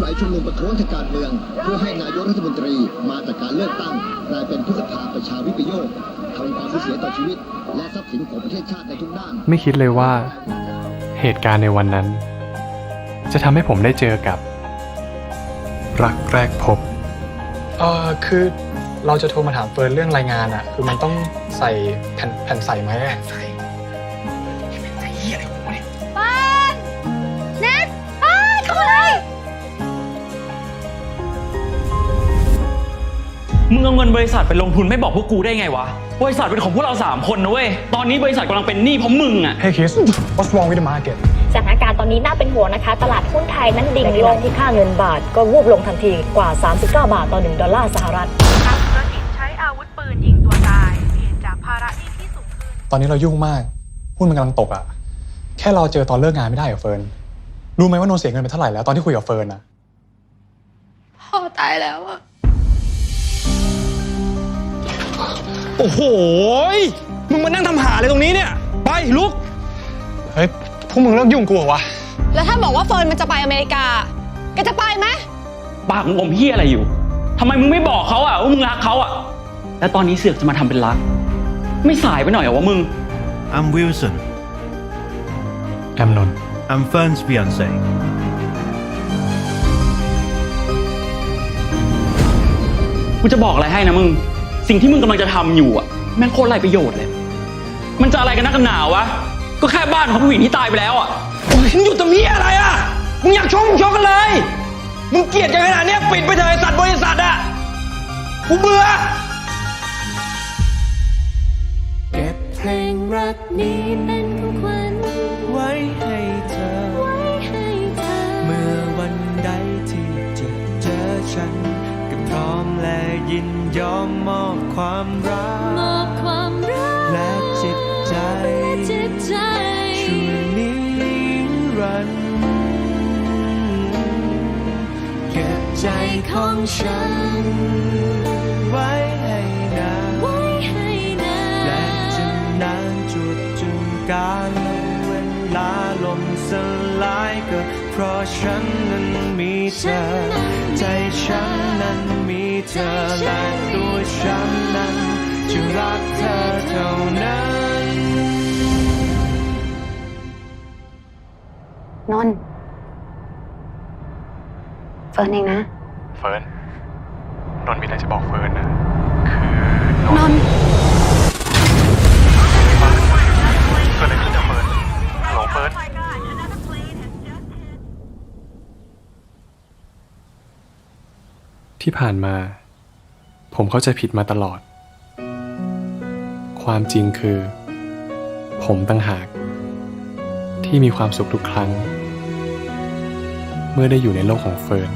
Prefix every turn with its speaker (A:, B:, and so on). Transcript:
A: หลายชุมนุมประท้วงทางการเมือง เพื่อให้นายกรัฐมนตรีมาจากการเลือกตั้งกลายเป็นพฤษภาประชาวิปโยคทำความสูญเสียต่อชีวิต และทรัพย์สินของประเทศชาติในทุกด้าน
B: ไม่คิดเลยว่า เหตุการณ์ในวันนั้น จะทำให้ผมได้เจอกับ รักแรกพบ
C: เออคือเราจะโทรมาถามเฟิร์นเรื่องรายงานอะคือมันต้องใส่แผ่นแผ่นใส่ไหมอะ
D: มึงเอาเงินบริษัทไปลงทุนไม่บอกพวกกูได้ไงวะ บริษัทเป็นของพวกเราสามคนนะเว้ย ตอนนี้บริษัทกำลังเป็นหนี้เพราะมึงอะ
C: เฮ้ยคิส what's wrong with the market
E: สถานการณ์ตอนนี้น่าเป็นห่วงนะคะ ตลาดหุ้นไทยนั้นดิ่งลงที่ค่าเงินบาทก็วูบลงทันทีกว่า 39 บาทต่อ 1 ดอลลาร์สหรัฐ
F: นักธุรกิจใช้อาวุธปืนยิงตัวตาย เหตุจากภาระหนี้ที่สูงขึ้น
C: ตอนนี้เรายุ่งมาก หุ้นมันกำลังตกอะแค่เราเจอตอนเลิกงานไม่ได้เหรอเฟิร์น รู้ไหมว่านนท์เสียเงินไปเท่าไหร่แล้วตอนที่คุยกับเฟิร์นอะ
G: พ่อตายแล้วอะ
H: โอ้โหยมึงมานั่งทำหาอะไรตรงนี้เนี่ย ไปลุก
C: เฮ้ย พวกมึงเลิกยุ่งกูเหรอวะ
G: แล้วถ้าบอกว่าเฟิร์นมันจะไปอเมริกาแกจะไปไหม
D: ปากมึงอมเฮียอะไรอยู่ทำไมมึงไม่บอกเขาอะว่ามึงรักเขาอะแล้วตอนนี้เสือกจะมาทำเป็นรัก ไม่สายไปหน่อยเหรอวะมึง
I: I'm Wilson.
B: แอมนนท์
I: I'm Fern's fiance.
D: กูจะบอกอะไรให้นะมึง สิ่งที่มึงกำลังจะทำอยู่อะแม่งโคตรไรประโยชน์เลย มันจะอะไรกันนักกันหนาวะ ก็แค่บ้านของผู้หญิงที่ตายไปแล้วอะ
H: โอ้ยมึงอยู่ตรงนี้อะไรอะ มึงอยากชกมึงชกกันเลย มึงเกลียดกันขนาดเนี้ยปิดไปเถอะไอ้สัตว์บริษัทอะ กูเบื่อ
J: เก็บเพลงรักนี้เป็นของขวัญไว้ให้ ยินยอมมอบความรัก มอบความรัก และจิตใจและจิตใจช่วยนิรันดร์เก็บใจของฉัน ไว้ให้นานไว้ให้นานและจะนานจุดจึงการเวลาลมสลาย ก็เพราะฉันนั้นมีเธอ ใจฉันนั้นมีเธอและตัวฉันนั้นจะรักเธอเท่านั้น
G: นนท์เฟิร์นเองนะ
B: เฟิร์นนนท์มีอะไรจะบอกเฟิร์นนะ
G: นนท์
B: เกิดอะไรขึ้นกับเฟิร์นหลงเฟิร์น ที่ผ่านมา ผมเข้าใจผิดมาตลอด ความจริงคือ ผมตั้งหาก ที่มีความสุขทุกครั้ง เมื่อได้อยู่ในโลกของเฟิร์น